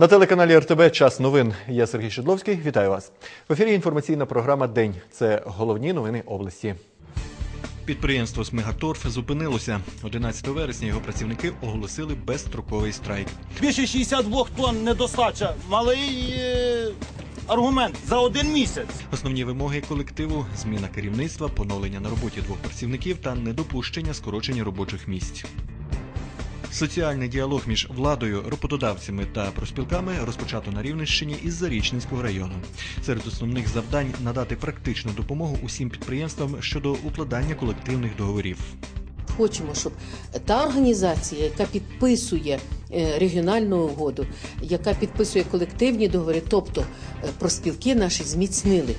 На телеканалі РТБ Час новин. Я Сергій Шедловський. Вітаю вас. В ефірі інформаційна програма День. Це головні новини області. Підприємство Смегаторф зупинилося. 11 вересня його працівники оголосили безстроковий страйк. Більше 62 тонн недостача. Малий е, аргумент за один місяць. Основні вимоги колективу зміна керівництва, поновлення на роботі двох працівників та недопущення скорочення робочих місць. Соціальний діалог між владою, роботодавцями та профспілками розпочато на Рівненщині із Зарічненського району. Серед основних завдань надати практичну допомогу усім підприємствам щодо укладання колективних договорів. Хочемо, щоб та організація, яка підписує е, регіональну угоду, яка підписує колективні договори, тобто е, профспілки наші зміцнили.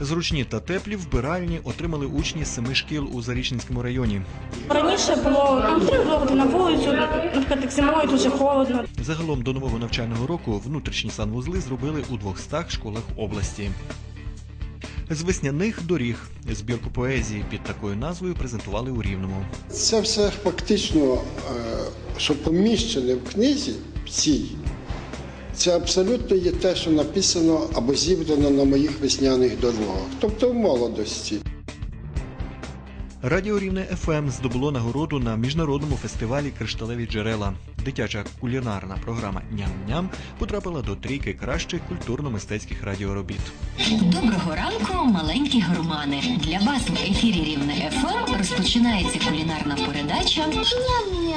Зручні та теплі вбиральні отримали учні семи шкіл у Зарічненському районі. Раніше було нам треба було на вулицю, наприклад, зимою дуже холодно. Загалом до нового навчального року внутрішні санвузли зробили у 200 школах області. З весняних доріг збірку поезії під такою назвою презентували у Рівному. Це все фактично, е, що поміщене в книзі в цій, це абсолютно є те, що написано або зібрано на моїх весняних дорогах, тобто в молодості. Радіо Рівне ФМ здобуло нагороду на міжнародному фестивалі Кришталеві джерела. Дитяча кулінарна програма Ням-ням потрапила до трійки кращих культурно-мистецьких радіоробіт. Доброго ранку, маленькі гурмани. Для вас в ефірі Рівне ФМ розпочинається кулінарна передача Ням-ням.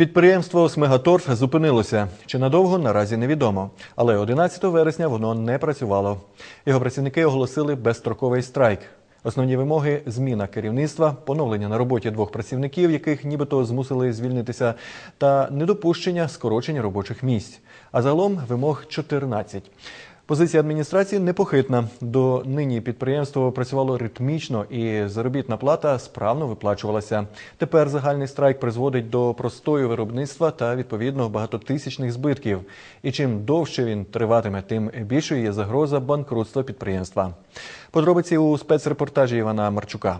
Підприємство Смегаторф зупинилося. Чи надовго наразі невідомо. Але 11 вересня воно не працювало. Його працівники оголосили безстроковий страйк. Основні вимоги зміна керівництва, поновлення на роботі двох працівників, яких нібито змусили звільнитися, та недопущення скорочення робочих місць. А загалом вимог 14. Позиція адміністрації непохитна. До нині підприємство працювало ритмічно і заробітна плата справно виплачувалася. Тепер загальний страйк призводить до простою виробництва та відповідно багатотисячних збитків. І чим довше він триватиме, тим більшою є загроза банкрутства підприємства. Подробиці у спецрепортажі Івана Марчука.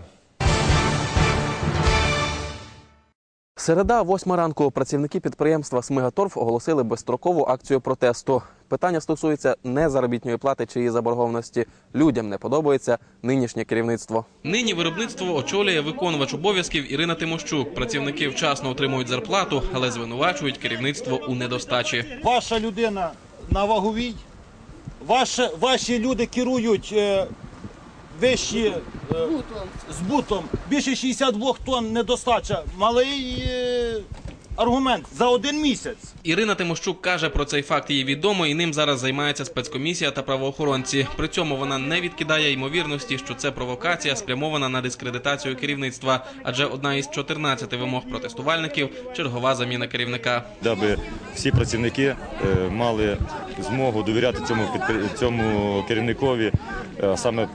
Середа, восьма ранку, працівники підприємства Смигаторф оголосили безстрокову акцію протесту. Питання стосується не заробітної плати чи її заборгованості. Людям не подобається нинішнє керівництво. Нині виробництво очолює виконувач обов'язків Ірина Тимощук. Працівники вчасно отримують зарплату, але звинувачують керівництво у недостачі. Ваша людина на ваговій, ваше, ваші люди керують е, вищі е, бутом Більше 62 тонн недостача. Малий е, аргумент за один місяць. Ірина Тимощук каже про цей факт їй відомо, і ним зараз займається спецкомісія та правоохоронці. При цьому вона не відкидає ймовірності, що це провокація спрямована на дискредитацію керівництва, адже одна із 14 вимог протестувальників чергова заміна керівника. даби всі працівники е, мали змогу довіряти цьому цьому керівникові е, саме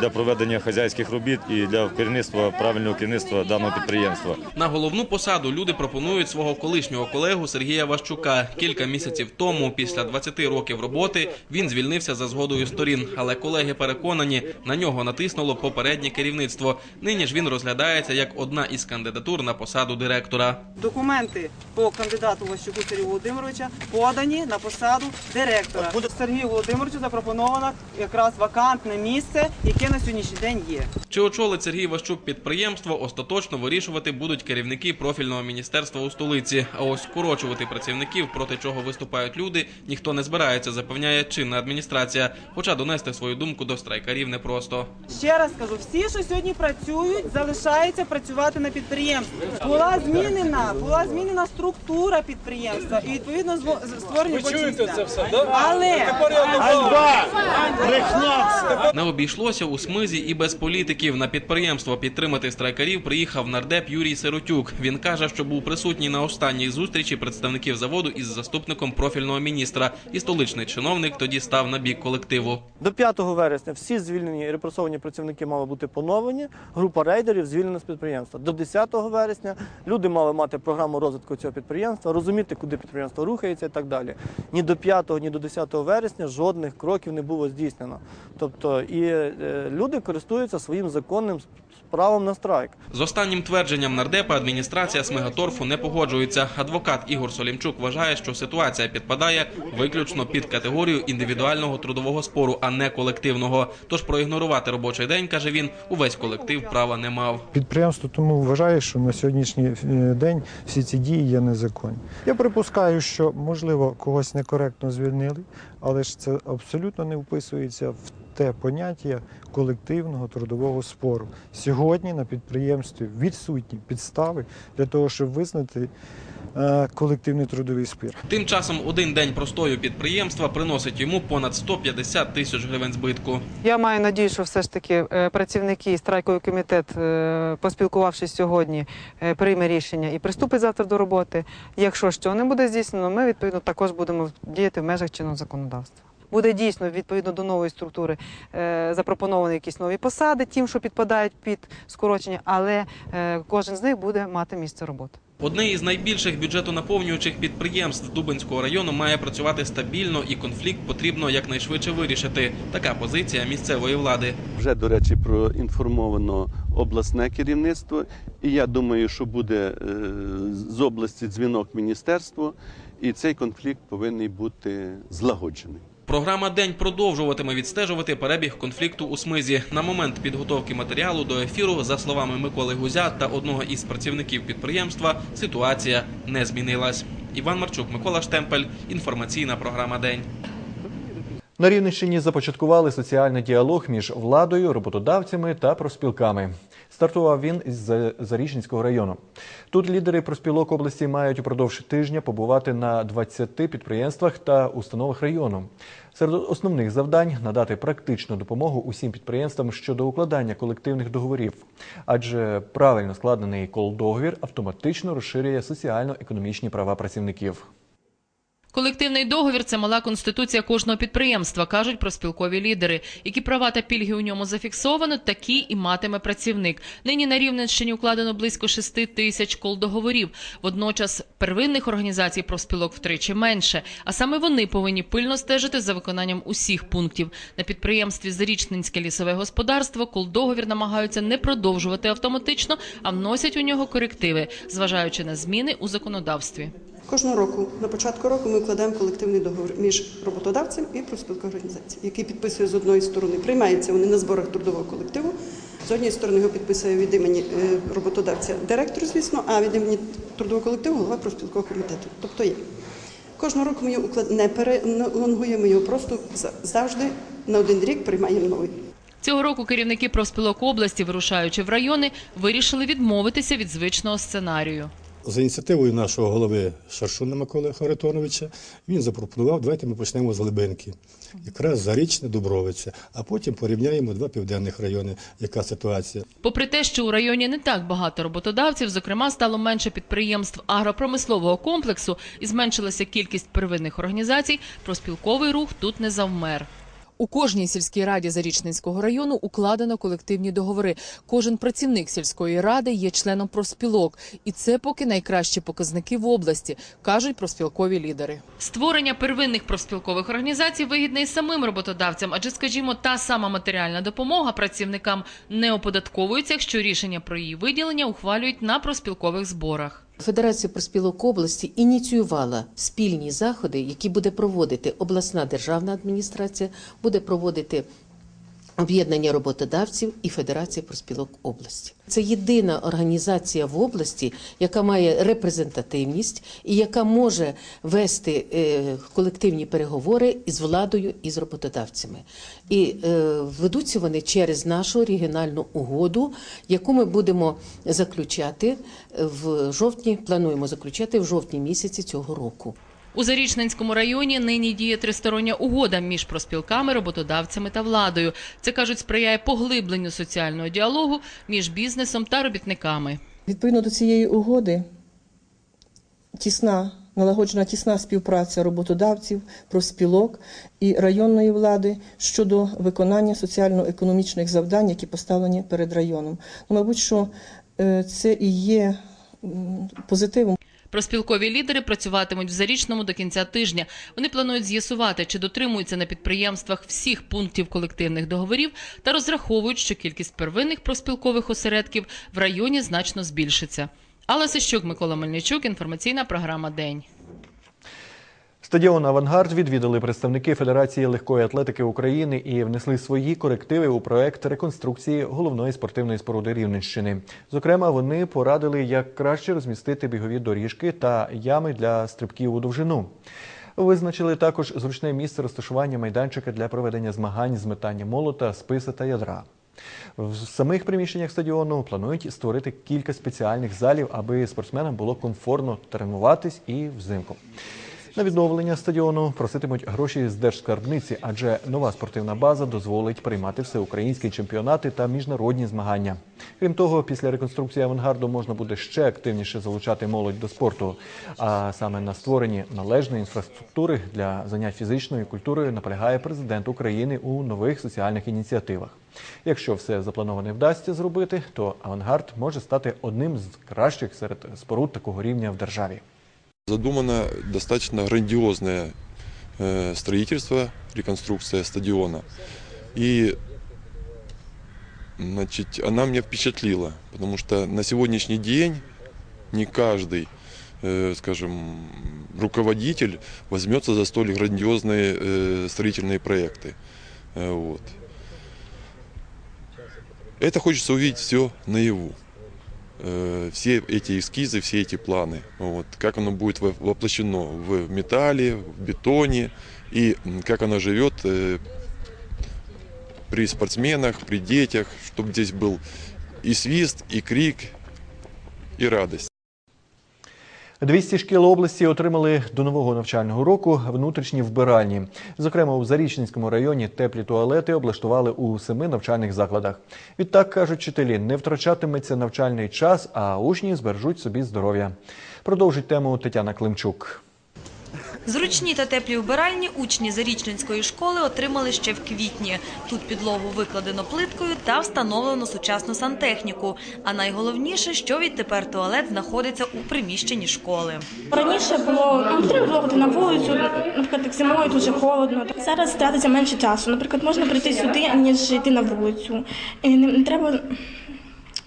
для проведення хазяйських робіт і для керівництва правильного керівництва даного підприємства. На головну посаду люди пропонують свого колишнього колегу Сергія Ващука. Кілька місяців тому, після 20 років роботи, він звільнився за згодою сторін. Але колеги переконані, на нього натиснуло попереднє керівництво. Нині ж він розглядається як одна із кандидатур на посаду директора. Документи по кандидату Ващуку Сергію Володимировича подані на посаду директора. Буде- Сергію Володимировичу запропоновано якраз вакантне місце, яке на сьогоднішній день є. Чи очолить Сергій Ващук підприємство, остаточно вирішувати будуть керівники профільного міністерства у столиці. А ось скорочувати працівників, проти чого виступають люди, ніхто не збирається, запевняє чинна адміністрація. Хоча донести свою думку до страйкарів непросто. Ще раз кажу, всі, що сьогодні працюють, залишаються працювати на підприємстві. Була змінена, була змінена структура підприємства і відповідно створені робочі місця. Але Ганьба! Брехня! Не обійшлося у смизі і без політиків. На підприємство підтримати страйкарів приїхав нардеп Юрій Сиротюк. Він каже, що був присутній на останній зустрічі представників заводу із заступником профільного міністра. І столичний чиновник тоді став на бік колективу. До 5 вересня всі звільнені і репресовані працівники мали бути поновлені. Група рейдерів звільнена з підприємства. До 10 вересня люди мали мати програму розвитку цього підприємства, розуміти, куди підприємство рухається і так далі. Ні до 5, ні до 10 вересня жодних кроків не було здійснено. Тобто і е, люди користуються своїм законним правом на страйк. З останнім твердженням нардепа адміністрація Смегаторфу не погоджується. Адвокат Ігор Солімчук вважає, що ситуація підпадає виключно під категорію індивідуального трудового спору, а не колективного. Тож проігнорувати робочий день, каже він, увесь колектив права не мав. Підприємство тому вважає, що на сьогоднішній е, день всі ці дії є незаконні. Я припускаю, що можливо когось некоректно звільнили, але ж це абсолютно не вписується в те поняття колективного трудового спору. Сьогодні на підприємстві відсутні підстави для того, щоб визнати е, колективний трудовий спір. Тим часом один день простою підприємства приносить йому понад 150 тисяч гривень збитку. Я маю надію, що все ж таки е, працівники і страйковий комітет, е, поспілкувавшись сьогодні, прийме рішення і приступить завтра до роботи. Якщо цього не буде здійснено, ми відповідно також будемо діяти в межах чинного законодавства. Буде дійсно відповідно до нової структури е, запропоновані якісь нові посади, тим, що підпадають під скорочення, але е, кожен з них буде мати місце роботи. Одне із найбільших бюджетонаповнюючих підприємств Дубенського району має працювати стабільно і конфлікт потрібно якнайшвидше вирішити. Така позиція місцевої влади. Вже, до речі, проінформовано обласне керівництво, і я думаю, що буде е, з області дзвінок міністерству, і цей конфлікт повинен бути злагоджений. Програма День продовжуватиме відстежувати перебіг конфлікту у смизі. На момент підготовки матеріалу до ефіру, за словами Миколи Гузя та одного із працівників підприємства, ситуація не змінилась. Іван Марчук, Микола Штемпель. Інформаційна програма День. На Рівненщині започаткували соціальний діалог між владою, роботодавцями та профспілками. Стартував він із За- району. Тут лідери профспілок області мають упродовж тижня побувати на 20 підприємствах та установах району. Серед основних завдань надати практичну допомогу усім підприємствам щодо укладання колективних договорів, адже правильно складений кол-договір автоматично розширює соціально-економічні права працівників. Колективний договір це мала конституція кожного підприємства, кажуть проспілкові лідери. Які права та пільги у ньому зафіксовано, такі і матиме працівник. Нині на Рівненщині укладено близько 6 тисяч кол-договорів. Водночас первинних організацій профспілок втричі менше. А саме вони повинні пильно стежити за виконанням усіх пунктів. На підприємстві Зарічненське лісове господарство кол-договір намагаються не продовжувати автоматично, а вносять у нього корективи, зважаючи на зміни у законодавстві. Кожного року на початку року ми укладаємо колективний договір між роботодавцем і профспілковою організацією, який підписує з одної сторони, приймаються вони на зборах трудового колективу. З однієї сторони його підписує від імені е, роботодавця директор, звісно, а від імені трудового колективу голова профспілкового комітету. Тобто я. Кожного року ми його не перелонгуємо його просто завжди на один рік приймаємо новий. Цього року керівники профспілок області, вирушаючи в райони, вирішили відмовитися від звичного сценарію. За ініціативою нашого голови Шаршуна Миколи Харитоновича він запропонував, давайте ми почнемо з Глибинки, якраз Зарічне, Дубровиця, а потім порівняємо два південних райони, яка ситуація. Попри те, що у районі не так багато роботодавців, зокрема стало менше підприємств агропромислового комплексу і зменшилася кількість первинних організацій, проспілковий рух тут не завмер. У кожній сільській раді Зарічненського району укладено колективні договори. Кожен працівник сільської ради є членом профспілок, і це поки найкращі показники в області, кажуть профспілкові лідери. Створення первинних профспілкових організацій вигідне і самим роботодавцям, адже, скажімо, та сама матеріальна допомога працівникам не оподатковується, якщо рішення про її виділення ухвалюють на профспілкових зборах. Федерація проспілок області ініціювала спільні заходи, які буде проводити обласна державна адміністрація, буде проводити об'єднання роботодавців і Федерація профспілок області. Це єдина організація в області, яка має репрезентативність і яка може вести е, колективні переговори із владою і з роботодавцями. І е, ведуться вони через нашу регіональну угоду, яку ми будемо заключати в жовтні. Плануємо заключати в жовтні місяці цього року. У Зарічненському районі нині діє тристороння угода між проспілками, роботодавцями та владою. Це кажуть, сприяє поглибленню соціального діалогу між бізнесом та робітниками. Відповідно до цієї угоди, тісна, налагоджена тісна співпраця роботодавців, профспілок і районної влади щодо виконання соціально-економічних завдань, які поставлені перед районом. Ну, мабуть, що е, це і є позитивом. Проспілкові лідери працюватимуть в зарічному до кінця тижня. Вони планують з'ясувати, чи дотримуються на підприємствах всіх пунктів колективних договорів та розраховують, що кількість первинних проспілкових осередків в районі значно збільшиться. Алла Сищук, Микола Мельничук, інформаційна програма День. Стадіон Авангард відвідали представники Федерації легкої атлетики України і внесли свої корективи у проект реконструкції головної спортивної споруди Рівненщини. Зокрема, вони порадили, як краще розмістити бігові доріжки та ями для стрибків у довжину. Визначили також зручне місце розташування майданчика для проведення змагань з метання молота, списа та ядра. В самих приміщеннях стадіону планують створити кілька спеціальних залів, аби спортсменам було комфортно тренуватись і взимку. На відновлення стадіону проситимуть гроші з держскарбниці, адже нова спортивна база дозволить приймати всеукраїнські чемпіонати та міжнародні змагання. Крім того, після реконструкції авангарду можна буде ще активніше залучати молодь до спорту. А саме на створенні належної інфраструктури для занять фізичною культурою наполягає президент України у нових соціальних ініціативах. Якщо все заплановане вдасться зробити, то авангард може стати одним з кращих серед споруд такого рівня в державі. Задумано достаточно грандиозное э, строительство, реконструкция стадиона. И значит, она меня впечатлила, потому что на сегодняшний день не каждый, э, скажем, руководитель возьмется за столь грандиозные э, строительные проекты. Вот. Это хочется увидеть все наяву э, все эти эскизы, все эти планы, вот, как оно будет во- воплощено в металле, в бетоне и как оно живет э, при спортсменах, при детях, чтобы здесь был и свист, и крик, и радость. 200 шкіл області отримали до нового навчального року внутрішні вбиральні. Зокрема, у Зарічненському районі теплі туалети облаштували у семи навчальних закладах. Відтак кажуть вчителі, не втрачатиметься навчальний час, а учні збережуть собі здоров'я. Продовжить тему Тетяна Климчук. Зручні та теплі вбиральні учні Зарічненської школи отримали ще в квітні. Тут підлогу викладено плиткою та встановлено сучасну сантехніку. А найголовніше, що відтепер туалет знаходиться у приміщенні школи. Раніше було ну, треба виходити на вулицю, наприклад, зимою дуже холодно. Зараз тратиться менше часу. Наприклад, можна прийти сюди, ніж йти на вулицю. І не треба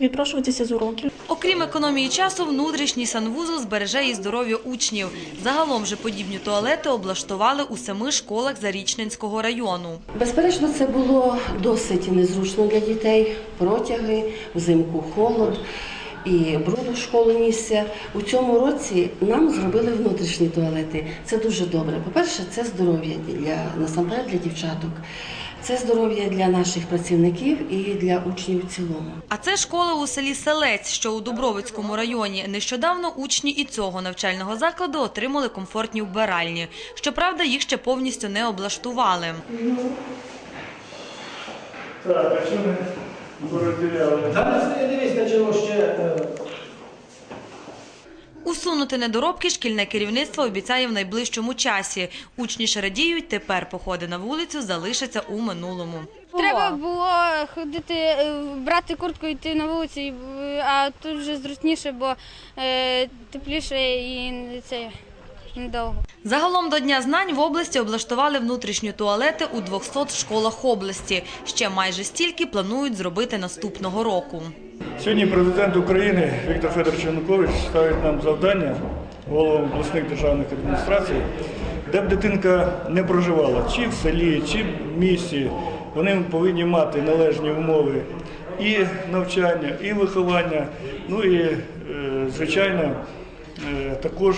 відпрошуватися з уроків. Окрім економії часу, внутрішній санвузол збереже і здоров'я учнів. Загалом же подібні туалети облаштували у семи школах Зарічненського району. Безперечно, це було досить незручно для дітей. Протяги, взимку холод і бруд у школу місця. У цьому році нам зробили внутрішні туалети. Це дуже добре. По-перше, це здоров'я для насамперед для дівчаток. Це здоров'я для наших працівників і для учнів в цілому. А це школа у селі Селець, що у Дубровицькому районі. Нещодавно учні і цього навчального закладу отримали комфортні вбиральні. Щоправда, їх ще повністю не облаштували. Так, а що ми порозделяли? Зараз дивись, на ще. Усунути недоробки шкільне керівництво обіцяє в найближчому часі. Учні ж радіють, тепер походи на вулицю залишаться у минулому. Треба було ходити, е, брати куртку і йти на вулицю, е, а тут вже зручніше, бо е, тепліше і це недовго. Загалом до Дня знань в області облаштували внутрішні туалети у 200 школах області. Ще майже стільки планують зробити наступного року. Сьогодні президент України Віктор Федорович Янукович ставить нам завдання головам обласних державних адміністрацій, де б дитинка не проживала, чи в селі, чи в місті, вони повинні мати належні умови і навчання, і виховання. Ну і, е, звичайно, е, також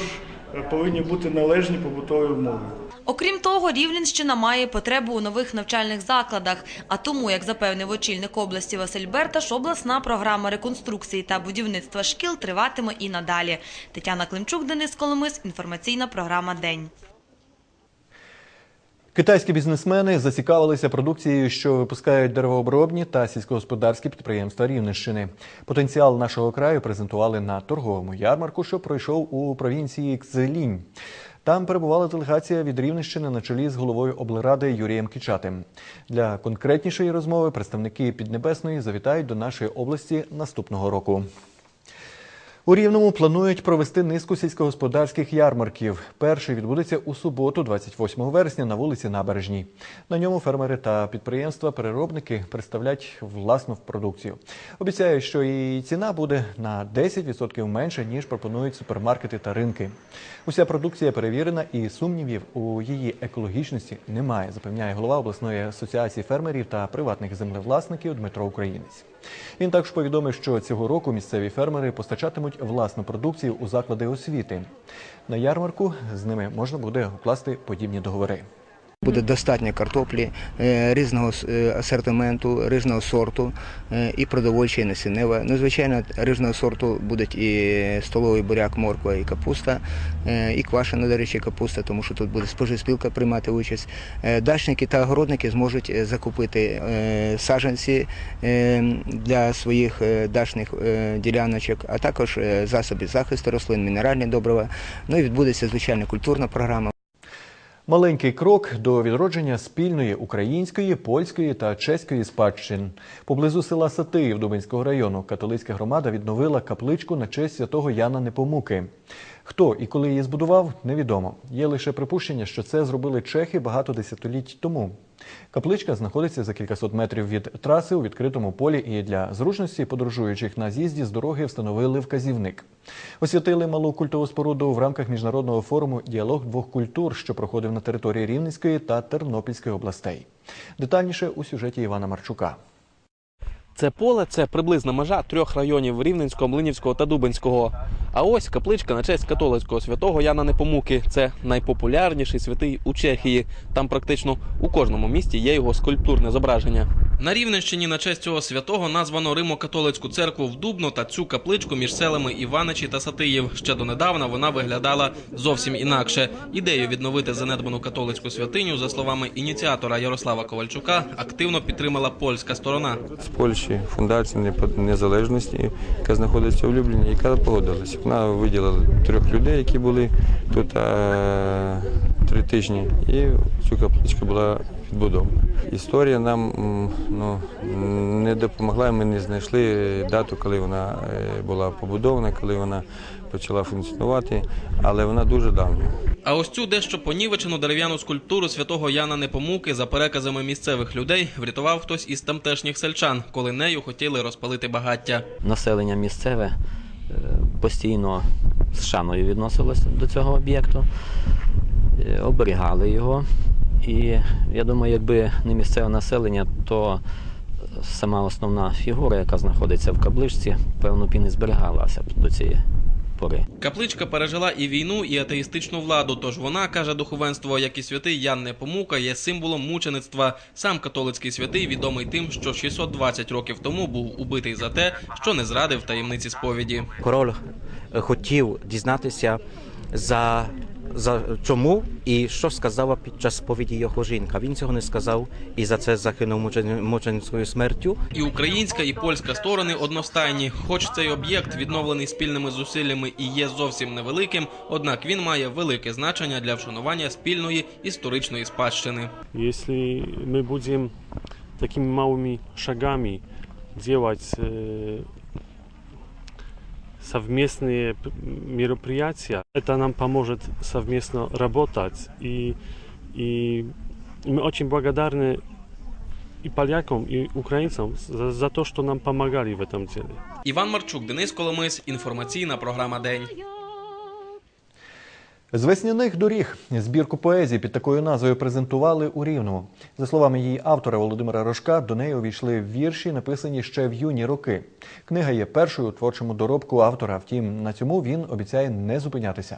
повинні бути належні побутові умови. Окрім того, Рівненщина має потребу у нових навчальних закладах. А тому, як запевнив очільник області Василь Берташ, обласна програма реконструкції та будівництва шкіл триватиме і надалі. Тетяна Климчук, Денис Коломис. Інформаційна програма День. Китайські бізнесмени зацікавилися продукцією, що випускають деревообробні та сільськогосподарські підприємства Рівненщини. Потенціал нашого краю презентували на торговому ярмарку, що пройшов у провінції Кзелінь. Там перебувала делегація від Рівненщини на чолі з головою облради Юрієм Кічатим. Для конкретнішої розмови представники Піднебесної завітають до нашої області наступного року. У Рівному планують провести низку сільськогосподарських ярмарків. Перший відбудеться у суботу, 28 вересня, на вулиці Набережній. На ньому фермери та підприємства-переробники представлять власну продукцію. Обіцяють, що і ціна буде на 10% менше, ніж пропонують супермаркети та ринки. Уся продукція перевірена і сумнівів у її екологічності немає, запевняє голова обласної асоціації фермерів та приватних землевласників Дмитро Українець. Він також повідомив, що цього року місцеві фермери постачатимуть власну продукцію у заклади освіти. На ярмарку з ними можна буде укласти подібні договори. Буде достатньо картоплі е, різного е, асортименту, різного сорту е, і продовольча, і насіннева. Ну, звичайно, різного сорту будуть і столовий буряк, морква, і капуста, і квашена, до речі, капуста, тому що тут буде споживспілка приймати участь. Дачники та огородники зможуть закупити саджанці для своїх дачних діляночок, а також засоби захисту рослин, мінеральні добрива. Ну і відбудеться звичайно культурна програма. Маленький крок до відродження спільної української, польської та чеської спадщин. Поблизу села Сатиїв Дубинського району католицька громада відновила капличку на честь святого Яна Непомуки. Хто і коли її збудував, невідомо. Є лише припущення, що це зробили чехи багато десятиліть тому. Капличка знаходиться за кількасот метрів від траси у відкритому полі, і для зручності подорожуючих на з'їзді з дороги встановили вказівник. Освятили малу культову споруду в рамках міжнародного форуму Діалог двох культур, що проходив на території Рівненської та Тернопільської областей. Детальніше у сюжеті Івана Марчука. Це поле це приблизна межа трьох районів Рівненського, Млинівського та Дубинського. А ось капличка на честь католицького святого Яна Непомуки. Це найпопулярніший святий у Чехії. Там практично у кожному місті є його скульптурне зображення. На Рівненщині на честь цього святого названо Римо-католицьку церкву в Дубно та цю капличку між селами Іваничі та Сатиїв. Ще донедавна вона виглядала зовсім інакше. Ідею відновити занедбану католицьку святиню, за словами ініціатора Ярослава Ковальчука, активно підтримала польська сторона. з Польщі фундація фундації незалежності, яка знаходиться у Любліні, яка погодилася. Вона виділила трьох людей, які були тут а, три тижні, і цю капличка була відбудована. Історія нам ну, не допомогла, ми не знайшли дату, коли вона е, була побудована, коли вона почала функціонувати, але вона дуже давня. А ось цю дещо понівечену дерев'яну скульптуру святого Яна Непомуки за переказами місцевих людей врятував хтось із тамтешніх сельчан, коли нею хотіли розпалити багаття. населення місцеве е, постійно з шаною відносилося до цього об'єкту, е, оберігали його. І я думаю, якби не місцеве населення, то сама основна фігура, яка знаходиться в кабличці, певно, б і не зберігалася до цієї пори. Капличка пережила і війну, і атеїстичну владу. Тож вона каже духовенство, як і святий Ян Непомука, є символом мучеництва. Сам католицький святий відомий тим, що 620 років тому був убитий за те, що не зрадив таємниці сповіді. Король е, хотів дізнатися за, за чому і що сказала під час сповіді його жінка. Він цього не сказав і за це загинув мучен- мученицькою смертю. І українська, і польська сторони одностайні. Хоч цей об'єкт відновлений спільними зусиллями і є зовсім невеликим, однак він має велике значення для вшанування спільної історичної спадщини. Если мы будем такими малыми шагами делать э, совместные п- мероприятия, это нам поможет совместно работать. И, и мы очень благодарны и полякам, и украинцам за, за то, что нам помогали в этом деле. Іван Марчук, Денис Коломис, інформаційна програма День. З весняних доріг збірку поезії під такою назвою презентували у Рівному. За словами її автора Володимира Рожка, до неї увійшли вірші, написані ще в юні роки. Книга є першою у творчому доробку автора. Втім, на цьому він обіцяє не зупинятися.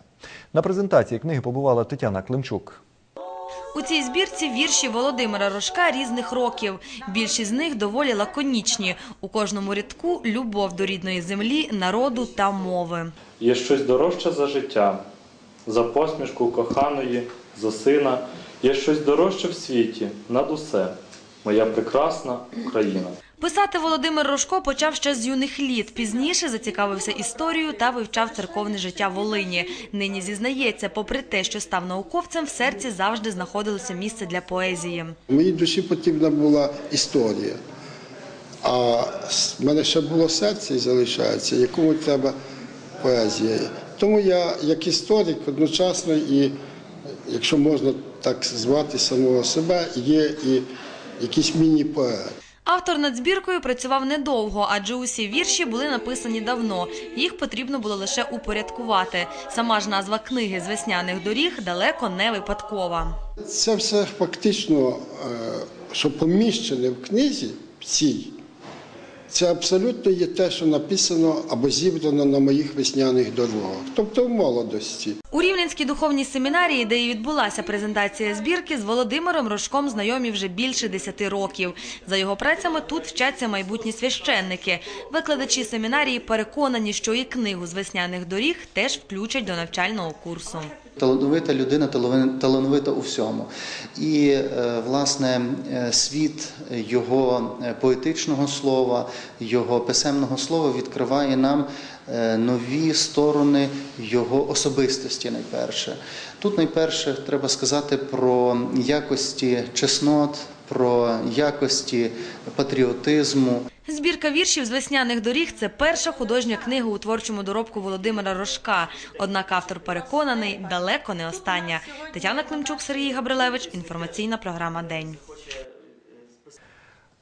На презентації книги побувала Тетяна Климчук. У цій збірці вірші Володимира Рожка різних років. Більшість з них доволі лаконічні. У кожному рядку любов до рідної землі, народу та мови. Є щось дорожче за життя, за посмішку коханої, за сина. Є щось дорожче в світі, над усе, моя прекрасна Україна. Писати Володимир Рожко почав ще з юних літ. Пізніше зацікавився історією та вивчав церковне життя Волині. Нині зізнається, попри те, що став науковцем, в серці завжди знаходилося місце для поезії. Моїй душі потрібна була історія. А в мене ще було серце і залишається, якому треба поезія. Тому я, як історик, одночасно і, якщо можна так звати самого себе, є і якийсь міні-поет. Автор над збіркою працював недовго, адже усі вірші були написані давно. Їх потрібно було лише упорядкувати. Сама ж назва книги з весняних доріг далеко не випадкова. Це все фактично, е, що поміщене в книзі в цій, це абсолютно є те, що написано або зібрано на моїх весняних дорогах, тобто в молодості. У Рівненській духовній семінарії, де і відбулася презентація збірки, з Володимиром Рожком знайомі вже більше 10 років. За його працями тут вчаться майбутні священники. Викладачі семінарії переконані, що і книгу з весняних доріг теж включать до навчального курсу. Талановита людина, талановита у всьому. І, е, власне, е, світ його е, поетичного слова, його писемного слова відкриває нам нові сторони його особистості, найперше. Тут найперше треба сказати про якості чеснот, про якості патріотизму. Збірка віршів з весняних доріг це перша художня книга у творчому доробку Володимира Рожка. Однак автор переконаний, далеко не остання. Тетяна Климчук, Сергій Габрилевич. Інформаційна програма День.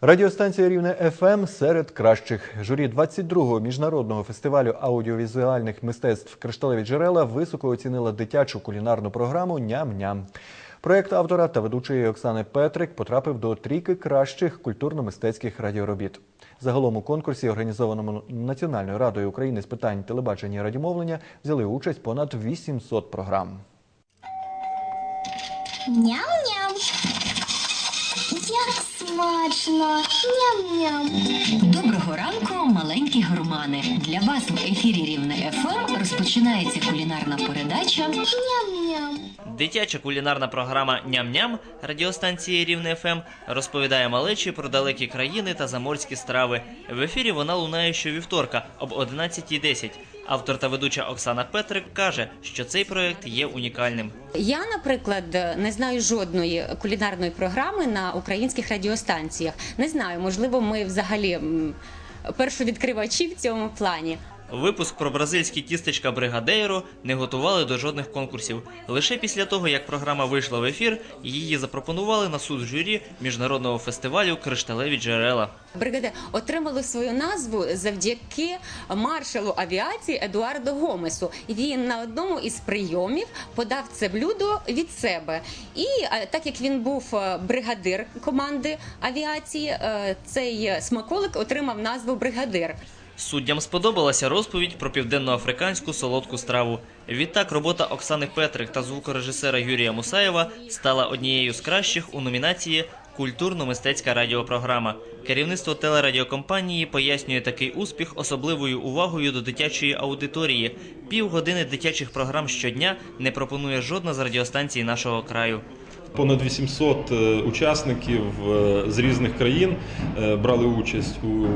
Радіостанція Рівне ФМ серед кращих. Журі 22-го міжнародного фестивалю аудіовізуальних мистецтв Кришталеві джерела високо оцінила дитячу кулінарну програму Ням-ням. Проєкт автора та ведучої Оксани Петрик потрапив до трійки кращих культурно-мистецьких радіоробіт. Загалом у конкурсі, організованому Національною радою України з питань телебачення і радіомовлення, взяли участь понад 800 програм. Ням-ням. Як смачно. Ням-ням. Доброго ранку, маленькі гурмани. Для вас в ефірі Рівне ФМ розпочинається кулінарна передача Ням-ням. Дитяча кулінарна програма Ням-ням радіостанції Рівне ФМ розповідає малечі про далекі країни та заморські страви. В ефірі вона лунає щовівторка об 11.10. Автор та ведуча Оксана Петрик каже, що цей проект є унікальним. Я, наприклад, не знаю жодної кулінарної програми на українських радіостанціях. Не знаю, можливо, ми взагалі першовідкривачі в цьому плані. Випуск про бразильські тістечка бригадейро не готували до жодних конкурсів. Лише після того, як програма вийшла в ефір, її запропонували на суд журі міжнародного фестивалю Кришталеві джерела. Бригади отримали свою назву завдяки маршалу авіації Едуардо Гомесу. Він на одному із прийомів подав це блюдо від себе. І е, так як він був е, бригадир команди авіації, е, цей смаколик отримав назву бригадир. Суддям сподобалася розповідь про південноафриканську солодку страву. Відтак робота Оксани Петрик та звукорежисера Юрія Мусаєва стала однією з кращих у номінації Культурно-мистецька радіопрограма. Керівництво телерадіокомпанії пояснює такий успіх особливою увагою до дитячої аудиторії. Півгодини дитячих програм щодня не пропонує жодна з радіостанцій нашого краю. Понад 800 е, учасників е, з різних країн е, брали участь у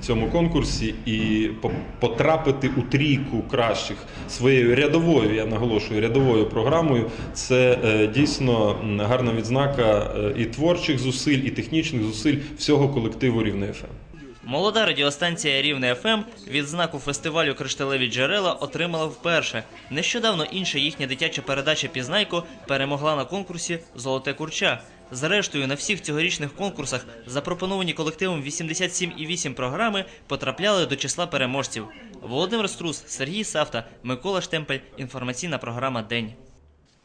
цьому конкурсі і по- потрапити у трійку кращих своєю рядовою, я наголошую, рядовою програмою. Це дійсно гарна відзнака і творчих зусиль, і технічних зусиль всього колективу Рівне ФМ. Молода радіостанція Рівне ФМ відзнаку фестивалю Кришталеві джерела отримала вперше. Нещодавно інша їхня дитяча передача Пізнайко перемогла на конкурсі Золоте курча. Зрештою, на всіх цьогорічних конкурсах запропоновані колективом 87,8 програми потрапляли до числа переможців. Володимир Струс, Сергій Савта, Микола Штемпель. Інформаційна програма День.